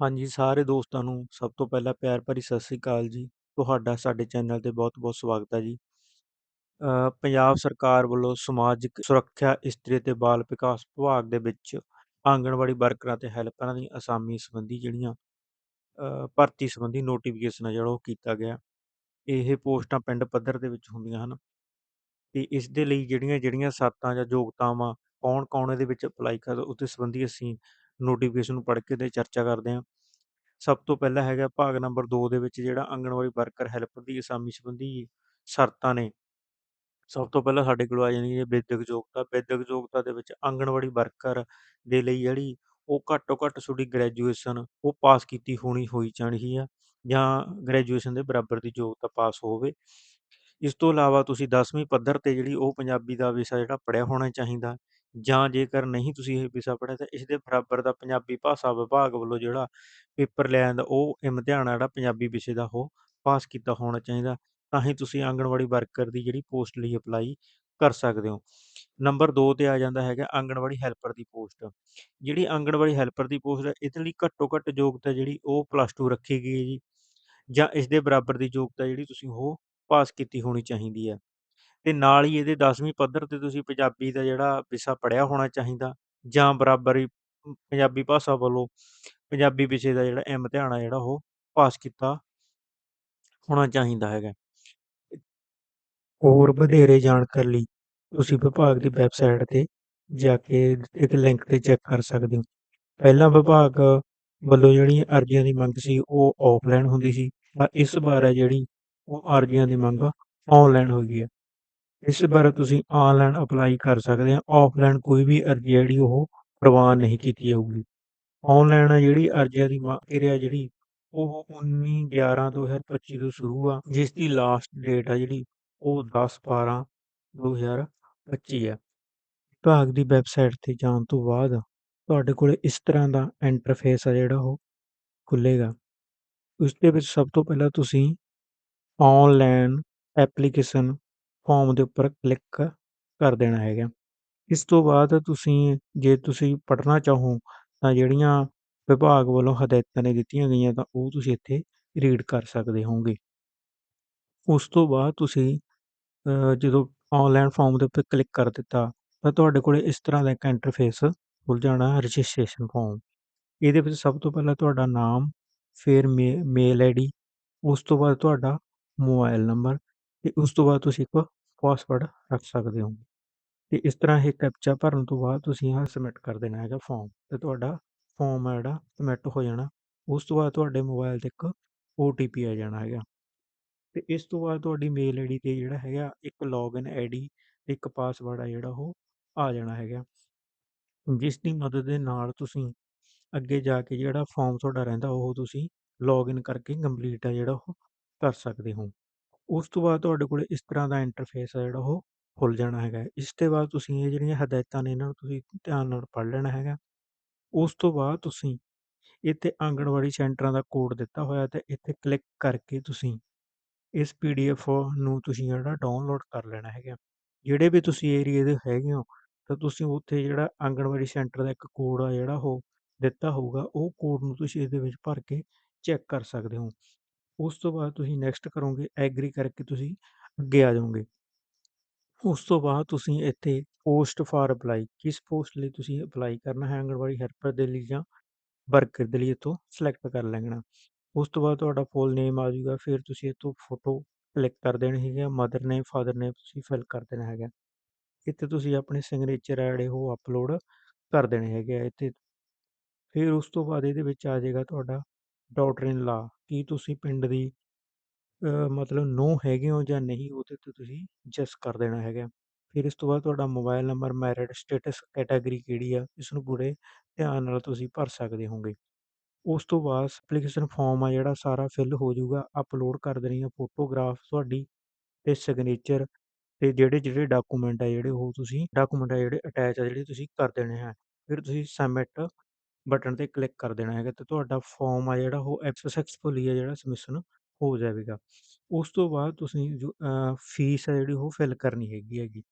ਹਾਂਜੀ, ਸਾਰੇ ਦੋਸਤਾਂ ਨੂੰ ਸਭ ਤੋਂ ਪਹਿਲਾਂ ਪਿਆਰ ਭਰੀ ਸਤਿ ਸ੍ਰੀ ਅਕਾਲ ਜੀ। ਤੁਹਾਡਾ ਸਾਡੇ ਚੈਨਲ ਤੇ ਬਹੁਤ-ਬਹੁਤ ਸਵਾਗਤ ਹੈ ਜੀ। ਅ, ਪੰਜਾਬ ਸਰਕਾਰ ਵੱਲੋਂ ਸਮਾਜਿਕ ਸੁਰੱਖਿਆ, ਇਸਤਰੀ ਅਤੇ ਬਾਲ ਵਿਕਾਸ ਵਿਭਾਗ ਦੇ ਵਿੱਚ ਆਂਗਣਵਾੜੀ ਵਰਕਰਾਂ ਤੇ ਹੈਲਪਰਾਂ ਦੀ ਅਸਾਮੀ ਸੰਬੰਧੀ ਜਿਹੜੀਆਂ ਅ, ਭਰਤੀ ਸੰਬੰਧੀ ਨੋਟੀਫਿਕੇਸ਼ਨ ਆ ਜਿਹੜਾ ਉਹ ਕੀਤਾ ਗਿਆ। ਇਹ ਪੋਸਟਾਂ ਪਿੰਡ ਪੱਧਰ ਦੇ ਵਿੱਚ ਹੁੰਦੀਆਂ ਹਨ ਤੇ ਇਸ ਦੇ ਲਈ ਜਿਹੜੀਆਂ-ਜਿਹੜੀਆਂ ਸ਼ਰਤਾਂ ਜਾਂ ਯੋਗਤਾਵਾਂ ਕੌਣ-ਕੌਣ ਇਹਦੇ ਵਿੱਚ ਅਪਲਾਈ ਕਰ ਉਹਦੇ ਸੰਬੰਧੀ ਅਸੀਂ ਨੋਟੀਫਿਕੇਸ਼ਨ ਨੂੰ ਪੜ੍ਹ ਕੇ ਤੇ ਚਰਚਾ ਕਰਦੇ ਹਾਂ। ਸਭ ਤੋਂ ਪਹਿਲਾਂ ਹੈਗਾ ਭਾਗ ਨੰਬਰ 2 ਦੇ ਵਿੱਚ ਜਿਹੜਾ ਆਂਗਣਵਾੜੀ ਵਰਕਰ ਹੈਲਪਰ ਦੀ, ਅਸਾਮੀ ਸੰਬੰਧੀ ਸ਼ਰਤਾਂ ਨੇ। ਸਭ ਤੋਂ ਪਹਿਲਾਂ ਸਾਡੇ ਕੋਲ ਆ ਜਾਂਦੀ ਹੈ ਵਿਦਿਅਕ ਯੋਗਤਾ। ਵਿਦਿਅਕ ਯੋਗਤਾ ਦੇ ਵਿੱਚ ਆਂਗਣਵਾੜੀ ਵਰਕਰ ਦੇ ਲਈ ਜਿਹੜੀ ਉਹ ਘੱਟੋ-ਘੱਟ ਤੁਹਾਡੀ ਗ੍ਰੈਜੂਏਸ਼ਨ ਉਹ ਪਾਸ ਕੀਤੀ ਹੋਣੀ ਹੋਈ ਚਾਹੀਦੀ ਆ ਜਾਂ ਗ੍ਰੈਜੂਏਸ਼ਨ ਦੇ ਬਰਾਬਰ ਦੀ ਯੋਗਤਾ ਪਾਸ ਹੋਵੇ। ਇਸ ਤੋਂ ਇਲਾਵਾ ਤੁਸੀਂ 10ਵੀਂ ਪੱਧਰ ਤੇ ਜਿਹੜੀ ਉਹ ਪੰਜਾਬੀ ਦਾ ਵਿਸ਼ਾ ਜਿਹੜਾ ਪੜ੍ਹਿਆ ਹੋਣਾ ਚਾਹੀਦਾ ਜਾਂ ਜੇਕਰ ਨਹੀਂ ਤੁਸੀਂ ਇਹ ਵਿਸ਼ਾ ਪੜ੍ਹਿਆ, ਤਾਂ ਇਸ ਦੇ ਬਰਾਬਰ ਦਾ ਪੰਜਾਬੀ ਭਾਸ਼ਾ ਵਿਭਾਗ ਵੱਲੋਂ ਜਿਹੜਾ ਪੇਪਰ ਲਿਆ ਜਾਂਦਾ, ਉਹ ਇਮਤਿਹਾਨ ਆ ਜਿਹੜਾ ਪੰਜਾਬੀ ਵਿਸ਼ੇ ਦਾ ਉਹ ਪਾਸ ਕੀਤਾ ਹੋਣਾ ਚਾਹੀਦਾ। ਤਾਂ ਹੀ ਤੁਸੀਂ ਆਂਗਣਵਾੜੀ ਵਰਕਰ ਦੀ ਜਿਹੜੀ ਪੋਸਟ ਲਈ ਅਪਲਾਈ ਕਰ ਸਕਦੇ ਹੋ। ਨੰਬਰ 2 ਤੇ ਆ ਜਾਂਦਾ ਹੈਗਾ ਆਂਗਣਵਾੜੀ ਹੈਲਪਰ ਦੀ ਪੋਸਟ। ਜਿਹੜੀ ਆਂਗਣਵਾੜੀ ਹੈਲਪਰ ਦੀ ਪੋਸਟ ਹੈ, ਇਹਦੇ ਲਈ ਘੱਟੋ-ਘੱਟ ਯੋਗਤਾ ਜਿਹੜੀ ਉਹ ਪਲੱਸ +2 ਰੱਖੀ ਗਈ ਹੈ ਜੀ, ਜਾਂ ਇਸ ਦੇ ਬਰਾਬਰ ਦੀ ਯੋਗਤਾ ਜਿਹੜੀ ਤੁਸੀਂ ਉਹ ਪਾਸ ਕੀਤੀ ਹੋਣੀ ਚਾਹੀਦੀ ਹੈ ਤੇ ਨਾਲ ਹੀ ਇਹਦੇ 10ਵੀਂ ਪੱਧਰ ਤੇ ਤੁਸੀਂ ਪੰਜਾਬੀ ਦਾ ਜਿਹੜਾ ਵਿਸ਼ਾ ਪੜ੍ਹਿਆ ਹੋਣਾ ਚਾਹੀਦਾ, ਜਾਂ ਬਰਾਬਰ ਹੀ ਪੰਜਾਬੀ ਭਾਸ਼ਾ ਵੱਲੋਂ ਪੰਜਾਬੀ ਵਿਸ਼ੇ ਦਾ ਜਿਹੜਾ ਇਮਤਿਹਾਨ ਆ ਜਿਹੜਾ ਉਹ ਪਾਸ ਕੀਤਾ ਹੋਣਾ ਚਾਹੀਦਾ ਹੈਗਾ। ਹੋਰ ਵਧੇਰੇ ਜਾਣਕਾਰੀ ਲਈ ਤੁਸੀਂ ਵਿਭਾਗ ਦੀ ਵੈਬਸਾਈਟ ਤੇ ਜਾ ਕੇ ਇੱਕ ਲਿੰਕ ਤੇ ਚੈੱਕ ਕਰ ਸਕਦੇ ਹੋ। ਪਹਿਲਾਂ ਵਿਭਾਗ ਵੱਲੋਂ ਜਿਹੜੀ ਅਰਜ਼ੀਆਂ ਦੀ ਮੰਗ ਸੀ ਉਹ ਆਫਲਾਈਨ ਹੁੰਦੀ ਸੀ ਪਰ ਇਸ ਵਾਰ ਹੈ ਜਿਹੜੀ ਉਹ ਅਰਜ਼ੀਆਂ ਦੀ ਮੰਗ ਆਨਲਾਈਨ ਹੋ ਗਈ ਹੈ। ਇਸ ਬਾਰੇ ਤੁਸੀਂ ਆਨਲਾਈਨ ਅਪਲਾਈ ਕਰ ਸਕਦੇ ਹੋ। ਆਫਲਾਈਨ ਕੋਈ ਵੀ ਅਰਜ਼ੀ ਜਿਹੜੀ ਉਹ ਪ੍ਰਵਾਨ ਨਹੀਂ ਕੀਤੀ ਜਾਊਗੀ। ਆਨਲਾਈਨ ਜਿਹੜੀ ਅਰਜ਼ੀਆਂ ਦੀ ਪ੍ਰਕਿਰਿਆ ਜਿਹੜੀ, ਉਹ 19/11/2025 ਤੋਂ ਸ਼ੁਰੂ ਆ, ਜਿਸ ਦੀ ਲਾਸਟ ਡੇਟ ਆ ਜਿਹੜੀ, ਉਹ 10/12/2025 ਆ ਵਿਭਾਗ ਦੀ ਵੈਬਸਾਈਟ ਤੇ ਜਾਣ ਤੋਂ ਬਾਅਦ ਤੁਹਾਡੇ ਕੋਲ ਇਸ ਤਰ੍ਹਾਂ ਦਾ ਇੰਟਰਫੇਸ ਆ ਜਿਹੜਾ ਉਹ ਖੁੱਲੇਗਾ। ਉਸ ਦੇ ਵਿੱਚ ਸਭ ਤੋਂ ਪਹਿਲਾਂ ਤੁਸੀਂ ਆਨਲਾਈਨ ਐਪਲੀਕੇਸ਼ਨ ਫੋਮ ਦੇ ਉੱਪਰ ਕਲਿੱਕ ਕਰ ਦੇਣਾ ਹੈਗਾ। ਇਸ ਤੋਂ ਬਾਅਦ ਤੁਸੀਂ, ਜੇ ਤੁਸੀਂ ਪੜ੍ਹਨਾ ਚਾਹੋ, ਤਾਂ ਜਿਹੜੀਆਂ ਵਿਭਾਗ ਵੱਲੋਂ ਹਦਾਇਤਾਂ ਨੇ ਦਿੱਤੀਆਂ ਗਈਆਂ, ਤਾਂ ਉਹ ਤੁਸੀਂ ਇੱਥੇ ਰੀਡ ਕਰ ਸਕਦੇ ਹੋਗੇ। ਉਸ ਤੋਂ ਬਾਅਦ ਤੁਸੀਂ ਜਦੋਂ ਆਨਲਾਈਨ ਫਾਰਮ ਦੇ ਉੱਤੇ ਕਲਿੱਕ ਕਰ ਦਿੱਤਾ, ਤਾਂ ਤੁਹਾਡੇ ਕੋਲ ਇਸ ਤਰ੍ਹਾਂ ਦਾ ਇੱਕ ਇੰਟਰਫੇਸ ਖੁੱਲ ਜਾਣਾ ਰਜਿਸਟ੍ਰੇਸ਼ਨ ਫਾਰਮ। ਇਹਦੇ ਵਿੱਚ ਸਭ ਤੋਂ ਪਹਿਲਾਂ ਤੁਹਾਡਾ ਨਾਮ, ਫਿਰ ਮੇ ਮੇਲ ਆਈਡੀ ਉਸ ਤੋਂ ਬਾਅਦ ਤੁਹਾਡਾ ਮੋਬਾਈਲ ਨੰਬਰ ਤੇ ਉਸ ਤੋਂ ਬਾਅਦ ਤੁਸੀਂ ਇੱਕ ਪਾਸਵਰਡ ਰੱਖ ਸਕਦੇ ਹੋ ਤੇ ਇਸ ਤਰ੍ਹਾਂ ਇਹ ਕੈਪਚਾ ਭਰਨ ਤੋਂ ਬਾਅਦ ਤੁਸੀਂ ਆਹ ਸਬਮਿਟ ਕਰ ਦੇਣਾ ਹੈਗਾ ਫਾਰਮ ਤੇ ਤੁਹਾਡਾ ਫਾਰਮ ਆ ਜਿਹੜਾ ਸਬਮਿਟ ਹੋ ਜਾਣਾ। ਉਸ ਤੋਂ ਬਾਅਦ ਤੁਹਾਡੇ ਮੋਬਾਈਲ ਤੇ ਇੱਕ ਓ-ਟੀ-ਪੀ ਆ ਜਾਣਾ ਹੈਗਾ ਤੇ ਇਸ ਤੋਂ ਬਾਅਦ ਤੁਹਾਡੀ ਮੇਲ ਆਈਡੀ ਤੇ ਜਿਹੜਾ ਹੈਗਾ ਇੱਕ ਲੌਗਇਨ ਆਈਡੀ ਤੇ ਇੱਕ ਪਾਸਵਰਡ ਆ ਜਿਹੜਾ ਉਹ ਆ ਜਾਣਾ ਹੈਗਾ। ਜਿਸ ਦੀ ਮਦਦ ਦੇ ਨਾਲ ਤੁਸੀਂ ਅੱਗੇ ਜਾ ਕੇ ਜਿਹੜਾ ਫਾਰਮ ਤੁਹਾਡਾ ਰਹਿੰਦਾ ਉਹ ਤੁਸੀਂ ਲੌਗਇਨ ਕਰਕੇ ਕੰਪਲੀਟ ਆ ਜਿਹੜਾ ਉਹ ਕਰ ਸਕਦੇ ਹੋ। ਉਸ ਤੋਂ ਬਾਅਦ ਤੁਹਾਡੇ ਕੋਲ ਇਸ ਤਰ੍ਹਾਂ ਦਾ ਇੰਟਰਫੇਸ ਆ ਜਿਹੜਾ ਉਹ ਖੁੱਲ ਜਾਣਾ ਹੈਗਾ। ਇਸ ਤੋਂ ਬਾਅਦ ਤੁਸੀਂ ਇਹ ਜਿਹੜੀਆਂ ਹਦਾਇਤਾਂ ਨੇ ਇਹਨਾਂ ਨੂੰ ਤੁਸੀਂ ਧਿਆਨ ਨਾਲ ਪੜ੍ਹ ਲੈਣਾ ਹੈਗਾ। ਉਸ ਤੋਂ ਬਾਅਦ ਤੁਸੀਂ ਇੱਥੇ ਆਂਗਣਵਾੜੀ ਸੈਂਟਰਾਂ ਦਾ ਕੋਡ ਦਿੱਤਾ ਹੋਇਆ ਤੇ ਇੱਥੇ ਕਲਿੱਕ ਕਰਕੇ ਤੁਸੀਂ ਇਸ ਪੀਡੀਐਫ ਨੂੰ ਤੁਸੀਂ ਜਿਹੜਾ ਡਾਊਨਲੋਡ ਕਰ ਲੈਣਾ ਹੈਗਾ। ਜਿਹੜੇ ਵੀ ਤੁਸੀਂ ਏਰੀਏ ਦੇ ਹੈਗੇ ਹੋ, ਤਾਂ ਤੁਸੀਂ ਉੱਥੇ ਜਿਹੜਾ ਆਂਗਣਵਾੜੀ ਸੈਂਟਰ ਦਾ ਇੱਕ ਕੋਡ ਆ ਜਿਹੜਾ ਉਹ ਦਿੱਤਾ ਹੋਊਗਾ, ਉਹ ਕੋਡ ਨੂੰ ਤੁਸੀਂ ਇਹਦੇ ਵਿੱਚ ਭਰ ਕੇ ਚੈੱਕ ਕਰ ਸਕਦੇ ਹੋ। ਉਸ ਤੋਂ ਬਾਅਦ ਤੁਸੀਂ ਨੈਕਸਟ ਕਰੋਗੇ ਐਗਰੀ ਕਰਕੇ ਤੁਸੀਂ ਅੱਗੇ ਆ ਜਾਓਗੇ। ਉਸ ਤੋਂ ਬਾਅਦ ਤੁਸੀਂ ਇੱਥੇ ਪੋਸਟ ਫਾਰ ਅਪਲਾਈ ਕਿਸ ਪੋਸਟ ਲਈ ਤੁਸੀਂ ਅਪਲਾਈ ਕਰਨਾ ਹੈ, ਆਂਗਣਵਾੜੀ ਹੈਲਪਰ ਦੇ ਲਈ ਜਾਂ ਵਰਕਰ ਦੇ ਲਈ ਇੱਥੋਂ ਸਿਲੈਕਟ ਕਰ ਲੈਣਾ। ਉਸ ਤੋਂ ਬਾਅਦ ਤੁਹਾਡਾ ਫੁੱਲ ਨੇਮ ਆ ਜਾਊਗਾ, ਫਿਰ ਤੁਸੀਂ ਇੱਥੋਂ ਫੋਟੋ ਕਲਿੱਕ ਕਰ ਦੇਣੀ ਹੈਗੀ ਆ ਮਦਰ ਨੇਮ ਫਾਦਰ ਨੇਮ ਤੁਸੀਂ ਫਿਲ ਕਰ ਦੇਣਾ ਹੈਗਾ। ਇੱਥੇ ਤੁਸੀਂ ਆਪਣੇ ਸਿਗਨੇਚਰ ਆ ਜਿਹੜੇ ਉਹ ਅਪਲੋਡ ਕਰ ਦੇਣੇ ਹੈਗੇ ਆ ਇੱਥੇ। ਫਿਰ ਉਸ ਤੋਂ ਬਾਅਦ ਇਹਦੇ ਵਿੱਚ ਆ ਜਾਏਗਾ ਤੁਹਾਡਾ ਡਾਟਰ ਇਨ ਲਾ ਕੀ ਤੁਸੀਂ ਪਿੰਡ ਦੀ ਅ, ਮਤਲਬ ਨੂੰਹ ਹੈਗੇ ਹੋ ਜਾਂ ਨਹੀਂ ਉਹਦੇ ਤੇ ਤੁਸੀਂ ਯੈਸ ਕਰ ਦੇਣਾ ਹੈਗਾ। ਫਿਰ ਇਸ ਤੋਂ ਬਾਅਦ ਤੁਹਾਡਾ mobile number married status category ਕਿਹੜੀ ਆ ਇਸ ਨੂੰ ਪੂਰੇ ਧਿਆਨ ਨਾਲ ਤੁਸੀਂ ਭਰ ਸਕਦੇ ਹੋਗੇ। ਉਸ ਤੋਂ ਬਾਅਦ ਐਪਲੀਕੇਸ਼ਨ ਫਾਰਮ ਆ ਜਿਹੜਾ ਸਾਰਾ ਫਿਲ ਹੋ ਜਾਊਗਾ ਅਪਲੋਡ ਕਰ ਦੇਣੀ ਆ ਫੋਟੋਗ੍ਰਾਫ ਤੁਹਾਡੀ ਤੇ ਸਿਗਨੇਚਰ ਤੇ ਜਿਹੜੇ-ਜਿਹੜੇ ਡਾਕੂਮੈਂਟ ਆ ਜਿਹੜੇ ਉਹ ਤੁਸੀਂ ਡਾਕੂਮੈਂਟ ਆ ਜਿਹੜੇ ਅਟੈਚ ਆ ਜਿਹੜੇ ਤੁਸੀਂ ਕਰ ਦੇਣੇ ਹੈ। ਫਿਰ ਤੁਸੀਂ ਸਬਮਿਟ ਬਟਨ ਤੇ ਕਲਿੱਕ ਕਰ ਦੇਣਾ ਹੈਗਾ ਤੇ ਤੁਹਾਡਾ ਫਾਰਮ ਆ ਜਿਹੜਾ ਉਹ ਸਕਸੈਸਫੁਲੀ ਆ ਜਿਹੜਾ ਸਬਮਿਸ਼ਨ ਹੋ ਜਾਵੇਗਾ। ਉਸ ਤੋਂ ਬਾਅਦ ਤੁਸੀਂ ਜੋ ਫੀਸ ਆ ਜਿਹੜੀ ਉਹ ਫਿਲ ਕਰਨੀ ਹੈਗੀ ਹੈਗੀ।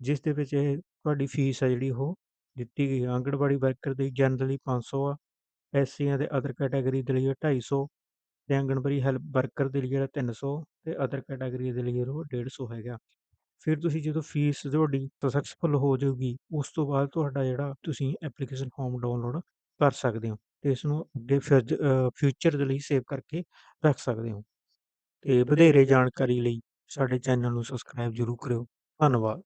ਜਿਸ ਦੇ ਵਿੱਚ ਇਹ ਤੁਹਾਡੀ ਫੀਸ ਆ ਜਿਹੜੀ ਉਹ ਦਿੱਤੀ ਗਈ ਆਂਗਣਵਾੜੀ ਵਰਕਰ ਦੀ ਜਨਰਲੀ 500 ਆ, ਐਸੀਆਂ ਦੇ ਅਦਰ ਕੈਟਾਗਰੀ ਦੇ ਲਈ 250 ਤੇ ਆਂਗਣਵਾੜੀ ਹੈਲਪ ਵਰਕਰ ਦੇ ਲਈ ਜਿਹੜਾ 300 ਤੇ ਅਦਰ ਕੈਟਾਗਰੀ ਦੇ ਲਈ ਉਹ 150 ਹੈਗਾ ਫਿਰ ਤੁਸੀਂ ਜਦੋਂ ਫੀਸ ਤੁਹਾਡੀ ਸਕਸੈਸਫੁਲ ਹੋ ਜਾਊਗੀ ਉਸ ਤੋਂ ਬਾਅਦ ਤੁਹਾਡਾ ਜਿਹੜਾ ਤੁਸੀਂ ਐਪਲੀਕੇਸ਼ਨ ਫਾਰਮ ਡਾਊਨਲੋਡ ਕਰ ਸਕਦੇ ਹੋ ਤੇ ਇਸ ਨੂੰ ਅੱਗੇ ਫਿਊਚਰ ਦੇ ਲਈ ਸੇਵ ਕਰਕੇ ਰੱਖ ਸਕਦੇ ਹੋ। ਤੇ ਵਧੇਰੇ ਜਾਣਕਾਰੀ ਲਈ ਸਾਡੇ ਚੈਨਲ ਨੂੰ ਸਬਸਕ੍ਰਾਈਬ ਜ਼ਰੂਰ ਕਰਿਓ। ਧੰਨਵਾਦ।